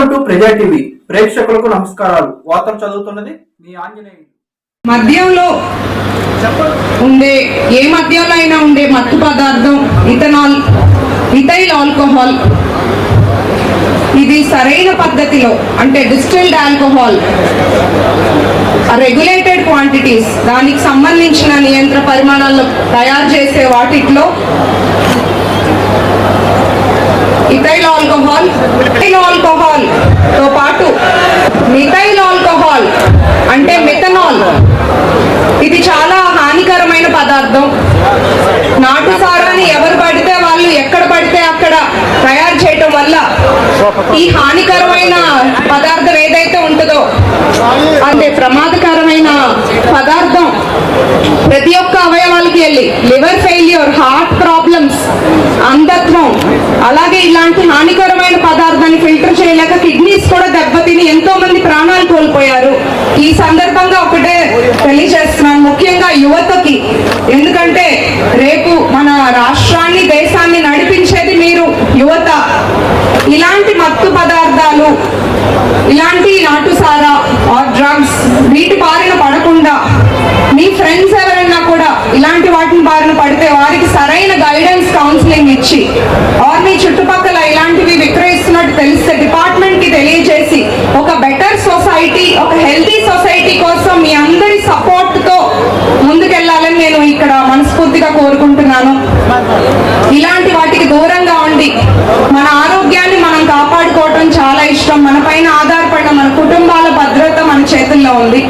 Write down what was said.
Welcome to ప్రజా TV ప్రేక్షకులకు నమస్కారాలు. వార్తలు చదువుతున్నది మీ ఆంజనేయులు. మద్యంలో ఉండే ఏ మద్యంలో అయినా ఉండే మత్తు పదార్థం ఇథనాల్ ఇథైల్ ఆల్కహాల్. ఇది సరైన పద్ధతిలో అంటే డిస్టిల్డ్ ఆల్కహాల్. రెగ్యులేటెడ్ క్వాంటిటీస్ దానికి సంబంధించిన నియంత్ర పరిమాణాల్లో తయారు చేసే వాటిట్లో ఇథైల్ ఆల్కహాల్ ఇథైల్ ఆల్కహాల్ తో పాటు మిథైల్ ఆల్కహాల్ అంటే మిథనాల్. ఇది చాలా హానికరమైన పదార్థం. నాటు సారాన్ని ఎవరు పడితే వాళ్ళు ఎక్కడ పడితే అక్కడ తయారు చేయటం వల్ల ఈ హానికరమైన పదార్థం ఏదైతే ఉంటుందో అంటే ప్రమాదకరమైన పదార్థం ప్రతి ఒక్క అవయవాలకి వెళ్ళి లివర్ ఫెయిల్యూర్ హార్ట్ ప్రాబ్లమ్స్ అంధత్వం అలాగే ఇలాంటి హానికరమైన కూడా దెబ్బతిని ఎంతో మంది ప్రాణాలు కోల్పోయారు. ఈ సందర్భంగా ఒకటే తెలియజేస్తున్నాను. ముఖ్యంగా యువతకి. ఎందుకంటే రేపు మన రాష్ట్రాన్ని దేశాన్ని నడిపించేది మీరు యువత. ఇలాంటి మత్తు పదార్థాలు ఇలాంటి నాటుసారా ఆర్ డ్రగ్స్ వీటి బారిన పడకుండా మీ ఫ్రెండ్స్ ఎవరైనా కూడా ఇలాంటి వాటిని బారిన పడితే వారికి సరైన గైడెన్స్ కౌన్సిలింగ్ ఇచ్చి ఆర్ మీ చుట్టుపక్కల ఇలాంటివి విక్రయిస్తున్నట్టు ఒక హెల్తీ సొసైటీ కోసం మీ అందరి సపోర్ట్తో ముందుకెళ్ళాలని నేను ఇక్కడ మనస్ఫూర్తిగా కోరుకుంటున్నాను. ఇలాంటి వాటికి దూరంగా ఉండి మన ఆరోగ్యాన్ని మనం కాపాడుకోవటం చాలా ఇష్టం. మన పైన ఆధారపడిన మన కుటుంబాల భద్రత మన చేతుల్లో ఉంది.